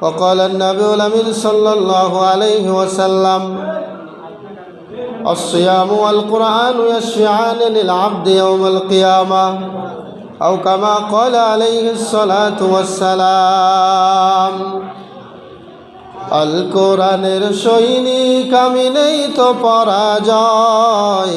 وقال النبي الأمين صلى الله عليه وسلم الصيام والقرآن يشفعان للعبد يوم القيامة أو كما قال عليه الصلاة والسلام আল কোরআনের সৈনিক আমি নেই তো পরাজয়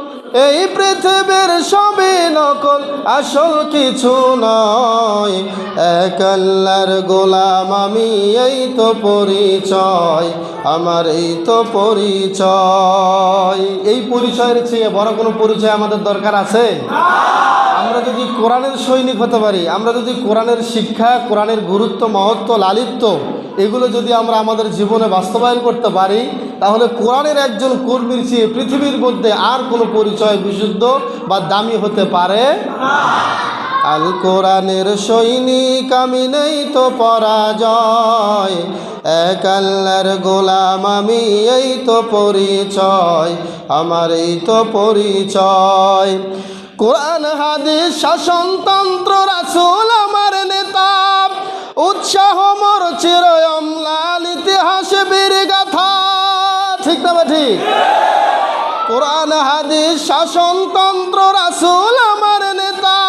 এই পৃথিবীর সবে নকল, আসল কিছু নয়। এক আল্লাহর গোলাম, আমি এই তো পরিচয়, আমার এই তো পরিচয়। এই পরিচয়ের চেয়ে বড় কোনো পরিচয় আমাদের দরকার আছে? আমরা যদি কোরআনের সৈনিক হতে পারি, আমরা যদি কোরআনের শিক্ষা, কোরআনের গুরুত্ব, মহত্ব লালিত্য এগুলো যদি আমরা আমাদের জীবনে বাস্তবায়ন করতে পারি তাহলে কোরআনের একজন কর্মীর চেয়ে পৃথিবীর মধ্যে আর কোনো পরিচয় বিশুদ্ধ বা দামি হতে পারে? আল কোরআনের সৈনিক আমি নেই তো পরাজয়। এক আল্লাহর গোলাম আমি, এই তো পরিচয়, আমার এই তো পরিচয়। কোরআন, হাদিস, শাসনতন্ত্র, রাসুল, আমার নেতা, উৎসাহ না ঠিক? কোরআন, হাদিস শাসনতন্ত্র রাসুল আমার নেতা।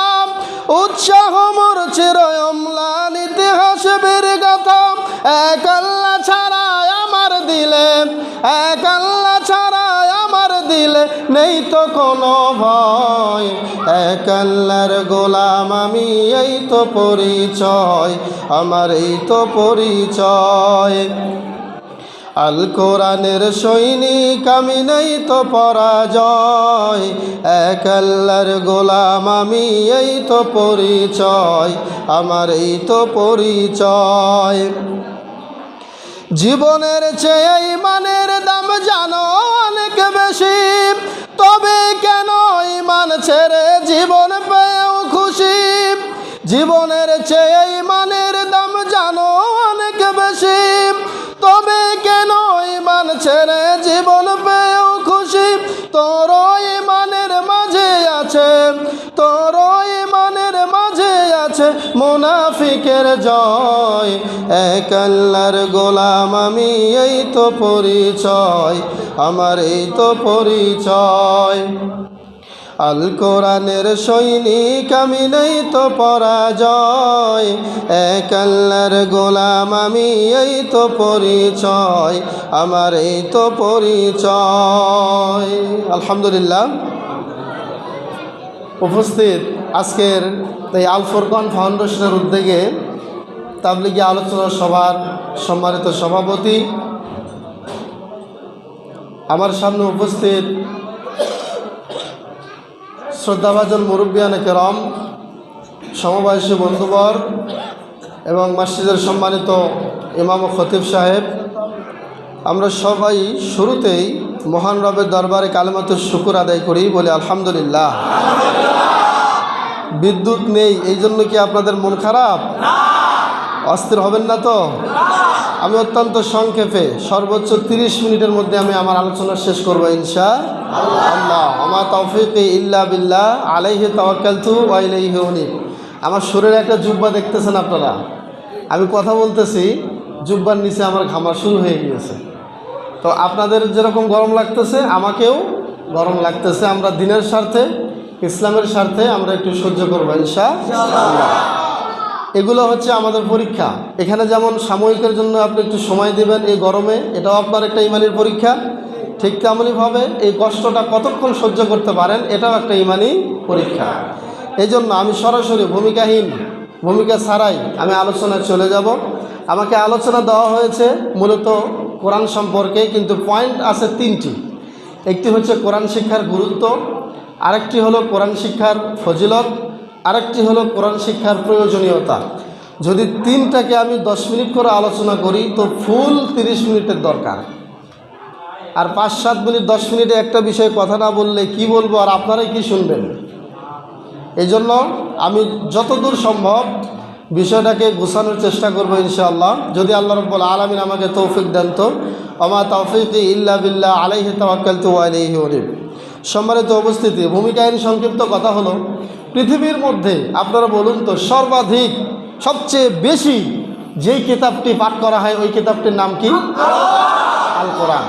উৎসাহ, মোর চিরয়ম লাল ইতিহাস বীর গাথা এক আল্লাহ ছাড়া আমার দিলে, এক আল্লাহ ছাড়া আমার দিলে নেই তো কোনো ভয়। এক আল্লাহর গোলাম আমি, এই তো পরিচয়, আমার এই তো পরিচয়। আল কোরআনের সৈনিক, আমি নেই তো পরাজয়। এক আল্লাহর গোলাম, আমি এই তো পরিচয়, আমার এই তো পরিচয়। জীবনের চেয়ে ইমানের দাম জানো অনেক বেশি। তবে কেন ইমান ছেড়ে জীবন পেয়েও খুশি? জীবনের চেয়ে ইমানের মুনাফিকের জয়। এক আল্লাহর গোলাম, আমি এই তো পরিচয়, আমার এই তো পরিচয়। আল কোরআনের সৈনিক, আমি নেই তো পরাজয়। এক আল্লাহর গোলাম, আমি এই তো পরিচয়, আমার এই তো পরিচয়। আলহামদুলিল্লাহ। উপস্থিত আজকের এই আল ফাউন্ডেশনের উদ্যোগে তাবলিগি আলোচনা সভার সম্মানিত সভাপতি, আমার সামনে উপস্থিত শ্রদ্ধাভাজন মুরব্বিয়ান কেরম, সমবয়সী বন্ধুবর এবং মসজিদের সম্মানিত ইমাম খতিব সাহেব, আমরা সবাই শুরুতেই মহান রবের দরবারে কালেমাতুর শুকুর আদায় করি বলে আলহামদুলিল্লাহ। বিদ্যুৎ নেই, এই জন্য কি আপনাদের মন খারাপ? অস্থির হবেন না তো? আমি অত্যন্ত সংক্ষেপে, সর্বোচ্চ তিরিশ মিনিটের মধ্যে আমি আমার আলোচনা শেষ করব ইনশা আল্লাহ। আমার তৌফিক ইল্লা বিল্লাহ, আলাইহে তাওয়াক্কালতু ওয়াইলাইহি উনি আমার শরীরে একটা জুব্বা দেখতেছেন আপনারা? আমি কথা বলতেছি, জুব্বার নিচে আমার ঘামা শুরু হয়ে গিয়েছে। তো আপনাদের যেরকম গরম লাগতেছে, আমাকেও গরম লাগতেছে। আমরা দিনের স্বার্থে ইসলামের স্বার্থে আমরা একটু সহ্য করব, ইনশা এগুলো হচ্ছে আমাদের পরীক্ষা। এখানে যেমন সাময়িকের জন্য আপনি একটু সময় দেবেন এই গরমে, এটাও আপনার একটা ইমানির পরীক্ষা। ঠিক তেমনইভাবে এই কষ্টটা কতক্ষণ সহ্য করতে পারেন, এটাও একটা ইমানি পরীক্ষা। এই জন্য আমি সরাসরি ভূমিকাহীন, ভূমিকা ছাড়াই আমি আলোচনায় চলে যাব। আমাকে আলোচনা দেওয়া হয়েছে মূলত কোরআন সম্পর্কে, কিন্তু পয়েন্ট আছে তিনটি। একটি হচ্ছে কোরআন শিক্ষার গুরুত্ব আরেকটি হলো কোরআন শিক্ষার ফজিলত, আরেকটি হলো কোরআন শিক্ষার প্রয়োজনীয়তা। যদি তিনটাকে আমি দশ মিনিট করে আলোচনা করি, তো ফুল তিরিশ মিনিটের দরকার। আর পাঁচ সাত মিনিট, দশ মিনিটে একটা বিষয়ে কথা না বললে কি বলব আর আপনারাই কি শুনবেন? এই জন্য আমি যতদূর সম্ভব বিষয়টাকে গুছানোর চেষ্টা করব ইনশাআল্লাহ। যদি আল্লাহ রব্বুল আলমিন আমাকে তৌফিক দেন তো আমার তৌফিক ইল্লা বিল্লাহ আলাইহি তাওয়াক্কাল তু আলাইহি অনিব সম্মানিত উপস্থিতি ভূমিকাহীন সংক্ষিপ্ত কথা হলো, পৃথিবীর মধ্যে আপনারা বলুন তো, সর্বাধিক, সবচেয়ে বেশি যেই কিতাবটি পাঠ করা হয়, ওই কিতাবটির নাম কি? আল কোরআন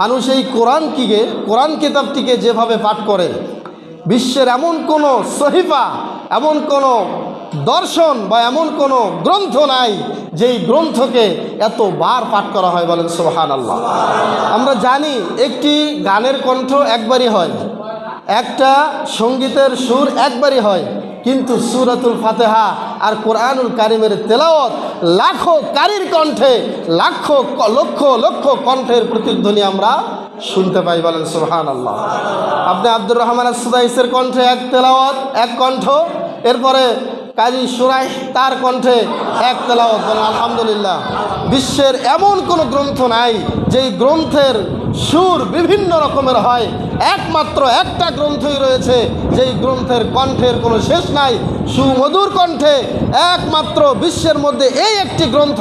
মানুষ এই কোরআনটিকে কোরআন কিতাবটিকে যেভাবে পাঠ করে, বিশ্বের এমন কোনো সহিফা, এমন কোনো দর্শন বা এমন কোনো গ্রন্থ নাই যেই গ্রন্থকে এত বার পাঠ করা হয় বলেন সোহান আল্লাহ আমরা জানি একটি গানের কণ্ঠ একবারই হয়, একটা সঙ্গীতের সুর একবারই হয়, কিন্তু সুরাতুল ফাতেহা আর কোরআনুল কারিমের তেলাওয়াত লাখো কারির কণ্ঠে, লাখো লক্ষ লক্ষ কণ্ঠের প্রতিধ্বনি আমরা শুনতে পাই বলেন সুহান আল্লাহ আপনি আব্দুর রহমান সুদাইসের কণ্ঠে এক তেলাওয়াত, এক কণ্ঠ, এরপরে কাজী সুরাই তার কণ্ঠে এক তেলাওয়াত বলেন, আলহামদুলিল্লাহ। বিশ্বের এমন কোনো গ্রন্থ নাই যেই গ্রন্থের সুর বিভিন্ন রকমের হয়। একমাত্র একটা গ্রন্থই রয়েছে যেই গ্রন্থের কণ্ঠের কোনো শেষ নাই। সুমধুর কণ্ঠে একমাত্র বিশ্বের মধ্যে এই একটি গ্রন্থ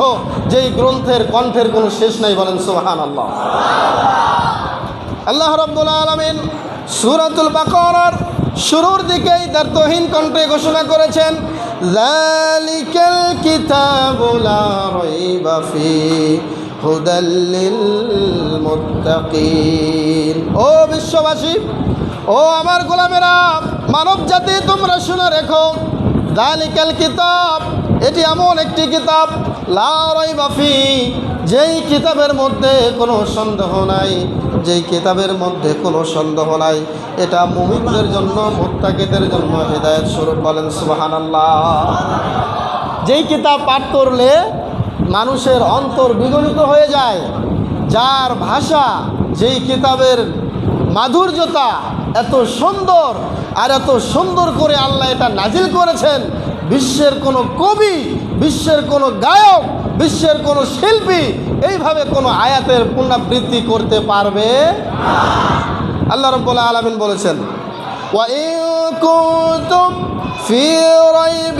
যেই গ্রন্থের কণ্ঠের কোনো শেষ নাই বলেন সুবাহান আল্লাহ আল্লাহ রব্বুল আলমিন সুরাতুল বাকরার শুরুর দিকেই তার তহিন কণ্ঠে ঘোষণা করেছেন জালিকাল কিতাবুলা রাইবা ফি হুদাল্লিল মুত্তাকিন ও বিশ্ববাসী, ও আমার গোলামেরা মানব জাতি তোমরা শুনে রেখো। জালিকাল কিতাব এটি এমন একটি কিতাব, লা রাইবা ফি যেই কিতাবের মধ্যে কোনো সন্দেহ নাই। যেই কিতাবের মধ্যে কোনো সন্দেহ নাই, এটা মুমিনদের জন্য, মোত্তাকিদের জন্য হেদায়ত স্বরূপ বলেন সুবাহান আল্লাহ যেই কিতাব পাঠ করলে মানুষের অন্তর বিগলিত হয়ে যায়, যার ভাষা, যেই কিতাবের মাধুর্যতা এত সুন্দর আর এত সুন্দর করে আল্লাহ এটা নাজিল করেছেন, বিশ্বের কোনো কবি, বিশ্বের কোনো গায়ক, বিশ্বের কোনো শিল্পী এইভাবে কোনো আয়াতের পুনরাবৃত্তি করতে পারবে আল্লাহ রব্বুল্লাহ আলমিন বলেছেন وَإِن كُنتُمْ فِي رَيْبٍ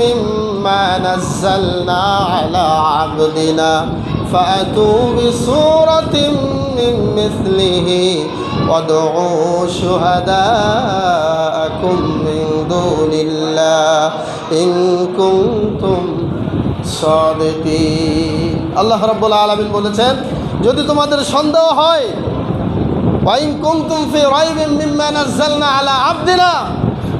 مِّمَّا نَزَّلْنَا عَلَى عَبْدِنَا فَأْتُوا بِسُورَةٍ مِّن مِّثْلِهِ وَادْعُوا شُهَدَاءَكُم مِّن دُونِ اللَّهِ إِن كُنتُمْ صَادِقِينَ আল্লাহ রাব্বুল আলামিন বলেছেন, যদি তোমাদের সন্দেহ হয় আলা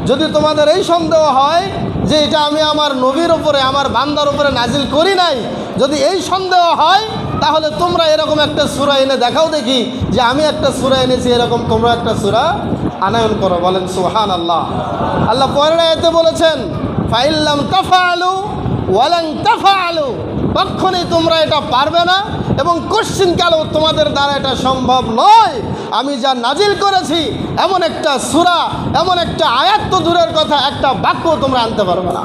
যদি তোমাদের এই সন্দেহ হয় যে এটা আমি আমার নবীর উপরে, আমার বান্দার উপরে নাজিল করি নাই, যদি এই সন্দেহ হয়, তাহলে তোমরা এরকম একটা সূরা এনে দেখাও দেখি যে আমি একটা সূরা এনেছি, এরকম তোমরা একটা সূরা আনায়ন করো। বলেন সুবহান আল্লাহ আল্লাহ পরের আয়াতে বলেছেন, ফাইল্লাম তাফালু ওয়ালাং তাফালু কখনই তোমরা এটা পারবে না এবং কোশ্চিনকালেও তোমাদের দ্বারা এটা সম্ভব নয়। আমি যা নাজিল করেছি, এমন একটা সুরা, এমন একটা আয়াত দূরের কথা, একটা বাক্য তোমরা আনতে পারবে না।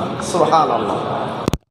আল্লাহ